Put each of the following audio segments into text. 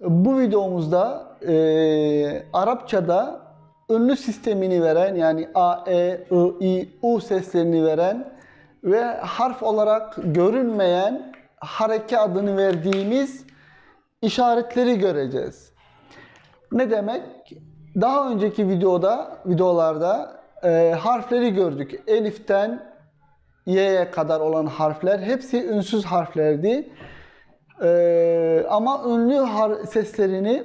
Bu videomuzda e, Arapçada ünlü sistemini veren yani A, E, I, I, U seslerini veren ve harf olarak görünmeyen hareke adını verdiğimiz işaretleri göreceğiz. Ne demek? Daha önceki videoda, videolarda e, harfleri gördük. Elif'ten Y'ye kadar olan harfler hepsi ünsüz harflerdi. Ee, ama ünlü har- seslerini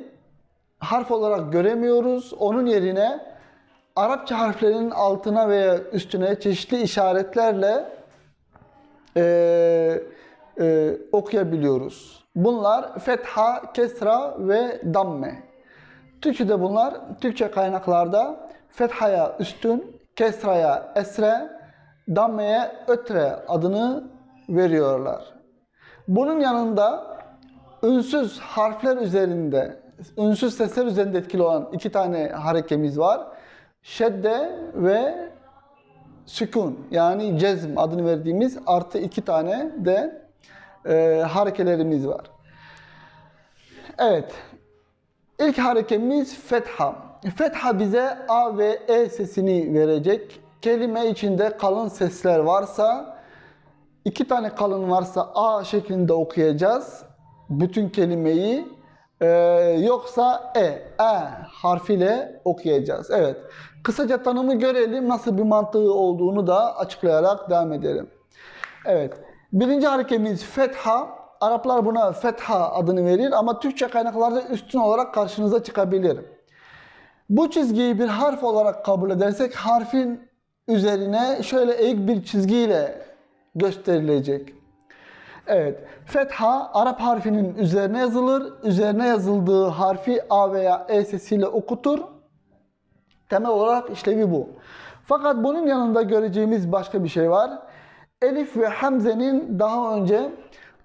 harf olarak göremiyoruz. Onun yerine Arapça harflerinin altına veya üstüne çeşitli işaretlerle e, e, okuyabiliyoruz. Bunlar fetha, kesra ve damme. Türkçe'de bunlar, Türkçe kaynaklarda fethaya üstün, kesraya esre, dammeye ötre adını veriyorlar. Bunun yanında ünsüz harfler üzerinde, ünsüz sesler üzerinde etkili olan iki tane harekemiz var. Şedde ve sükun yani cezm adını verdiğimiz artı iki tane de e, harekelerimiz var. Evet. İlk harekemiz fetha. Fetha bize A ve E sesini verecek. Kelime içinde kalın sesler varsa, iki tane kalın varsa A şeklinde okuyacağız. Bütün kelimeyi. Ee, yoksa E, E harfiyle okuyacağız. Evet. Kısaca tanımı görelim. Nasıl bir mantığı olduğunu da açıklayarak devam edelim. Evet. Birinci harekemiz fetha. Araplar buna fetha adını verir ama Türkçe kaynaklarda üstün olarak karşınıza çıkabilir. Bu çizgiyi bir harf olarak kabul edersek harfin üzerine şöyle eğik bir çizgiyle gösterilecek. Evet, fetha Arap harfinin üzerine yazılır. Üzerine yazıldığı harfi A veya E sesiyle okutur. Temel olarak işlevi bu. Fakat bunun yanında göreceğimiz başka bir şey var. Elif ve Hamze'nin daha önce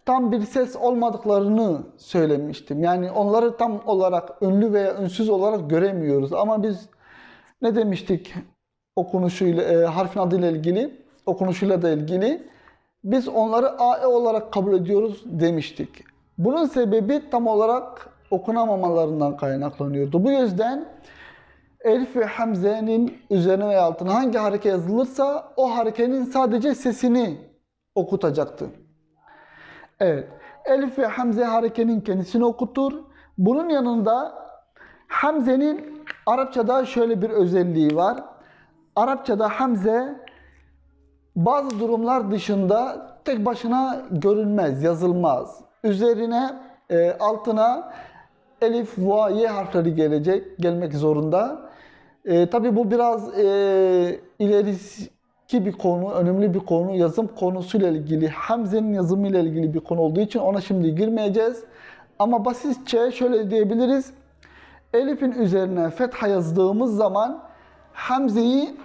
tam bir ses olmadıklarını söylemiştim. Yani onları tam olarak ünlü veya ünsüz olarak göremiyoruz. Ama biz ne demiştik okunuşuyla, e, harfin adıyla ilgili, okunuşuyla da ilgili? Biz onları AE olarak kabul ediyoruz demiştik. Bunun sebebi tam olarak okunamamalarından kaynaklanıyordu. Bu yüzden Elif ve Hamze'nin üzerine ve altına hangi hareke yazılırsa o harekenin sadece sesini okutacaktı. Evet. Elif ve Hamze harekenin kendisini okutur. Bunun yanında Hamze'nin Arapçada şöyle bir özelliği var. Arapçada Hamze bazı durumlar dışında tek başına görünmez, yazılmaz. Üzerine e, altına elif, va, ye harfleri gelecek, gelmek zorunda. E, Tabi bu biraz e, ileriki bir konu, önemli bir konu, yazım konusuyla ilgili, Hamze'nin yazımıyla ilgili bir konu olduğu için ona şimdi girmeyeceğiz. Ama basitçe şöyle diyebiliriz. Elif'in üzerine fetha yazdığımız zaman Hamze'yi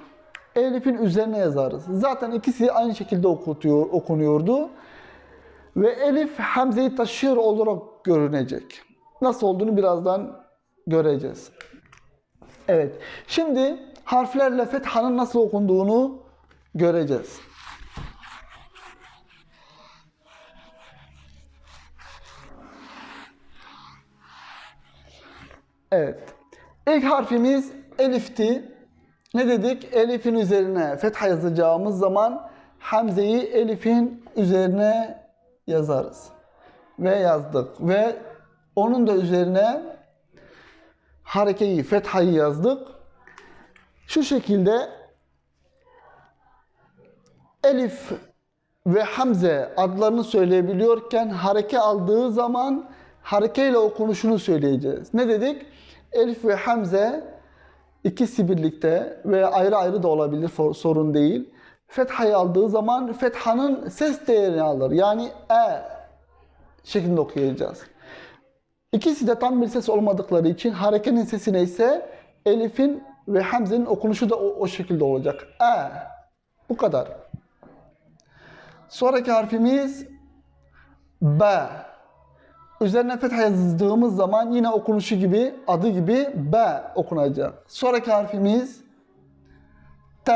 Elif'in üzerine yazarız. Zaten ikisi aynı şekilde okutuyor, okunuyordu. Ve Elif Hamze'yi taşıyor olarak görünecek. Nasıl olduğunu birazdan göreceğiz. Evet. Şimdi harflerle fethanın nasıl okunduğunu göreceğiz. Evet. İlk harfimiz elifti. Ne dedik? Elif'in üzerine fetha yazacağımız zaman Hamze'yi Elif'in üzerine yazarız. Ve yazdık. Ve onun da üzerine harekeyi, fethayı yazdık. Şu şekilde Elif ve Hamze adlarını söyleyebiliyorken hareke aldığı zaman harekeyle okunuşunu söyleyeceğiz. Ne dedik? Elif ve Hamze ikisi birlikte veya ayrı ayrı da olabilir sorun değil. Fethayı aldığı zaman fethanın ses değerini alır. Yani e şeklinde okuyacağız. İkisi de tam bir ses olmadıkları için harekenin sesi neyse Elif'in ve Hamze'nin okunuşu da o, o şekilde olacak. E. Bu kadar. Sonraki harfimiz B. Üzerine fetha yazdığımız zaman yine okunuşu gibi, adı gibi B okunacak. Sonraki harfimiz T.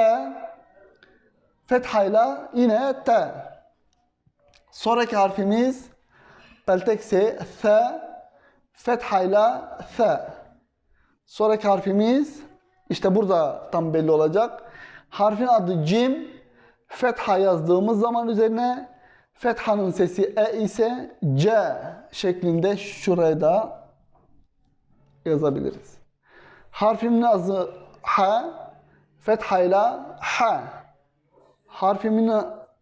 Fethayla yine T. Sonraki harfimiz peltekse Th. fethayla th. Sonraki harfimiz işte burada tam belli olacak. Harfin adı cim. Fetha yazdığımız zaman üzerine fethanın sesi e ise c şeklinde şuraya da yazabiliriz. Harfimin adı h. Fethayla h. Harfimin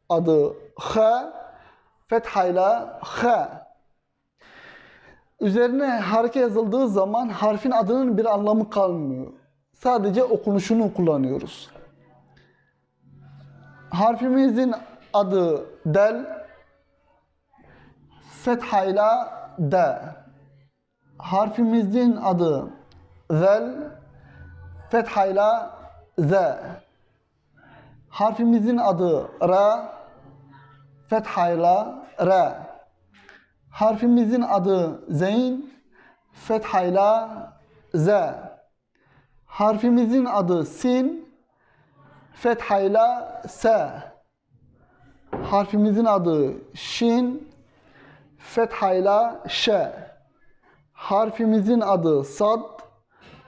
adı h. Fethayla h. Üzerine hareke yazıldığı zaman harfin adının bir anlamı kalmıyor. Sadece okunuşunu kullanıyoruz. Harfimizin adı del. Fethayla de. Harfimizin adı zel. Fethayla ze. Harfimizin adı ra. Fethayla re. Harfimizin adı zeyn. Fethayla z. Harfimizin adı sin. Fethayla s. Harfimizin adı şin. Fethayla ş. Harfimizin adı sad.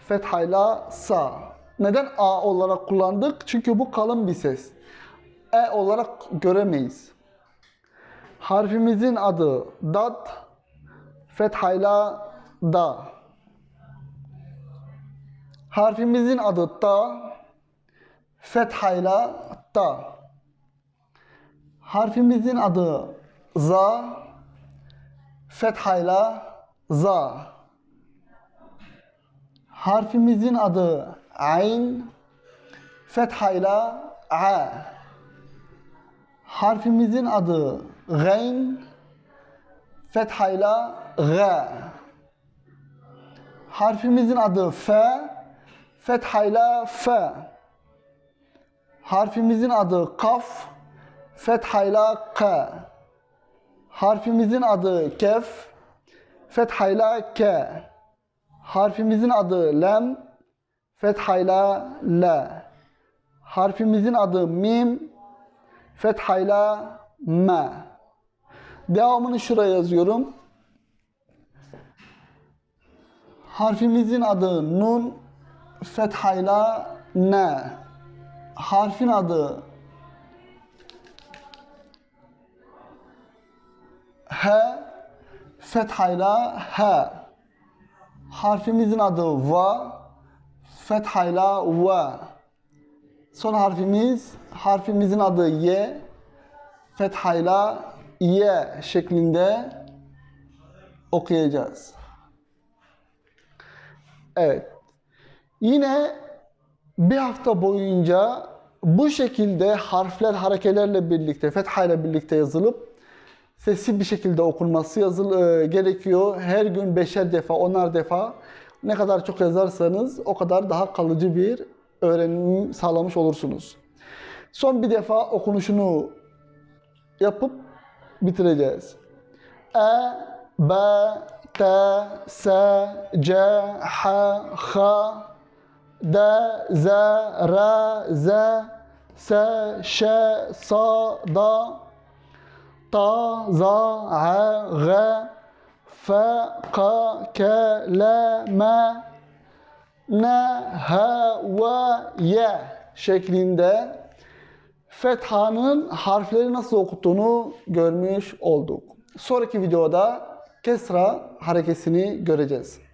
Fethayla sa. Neden a olarak kullandık? Çünkü bu kalın bir ses. E olarak göremeyiz. Harfimizin adı dat. Fethayla da. Harfimizin adı ta. Fethayla ta. Harfimizin adı za. Fethayla za. Harfimizin adı ayn. Fethayla a. Harfimizin adı gayn. Fethayla g. Harfimizin adı f. Fethayla f. Harfimizin adı kaf. Fethayla k. Harfimizin adı kef. Fethayla k. Harfimizin adı lem. Fethayla la. Harfimizin adı mim. Fethayla ma. Devamını şuraya yazıyorum. Harfimizin adı nun. Fethayla ne. Harfin adı H. Fethayla H. Harfimizin adı va. Fethayla va. Son harfimiz, harfimizin adı Y. Fethayla Y şeklinde okuyacağız. Evet. Yine bir hafta boyunca bu şekilde harfler harekelerle birlikte, fethayla birlikte yazılıp sesli bir şekilde okunması yazıl e, gerekiyor. Her gün beşer defa, onar defa ne kadar çok yazarsanız o kadar daha kalıcı bir öğrenim sağlamış olursunuz. Son bir defa okunuşunu yapıp bitireceğiz. E, B, T, S, C, H, H, D, Z, R, Z, S, Ş, Sa, Da, Ta, Za, A, G, F, K, K, L, M, N, H, V, Y şeklinde Fetha'nın harfleri nasıl okuttuğunu görmüş olduk. Sonraki videoda Kesra harekesini göreceğiz.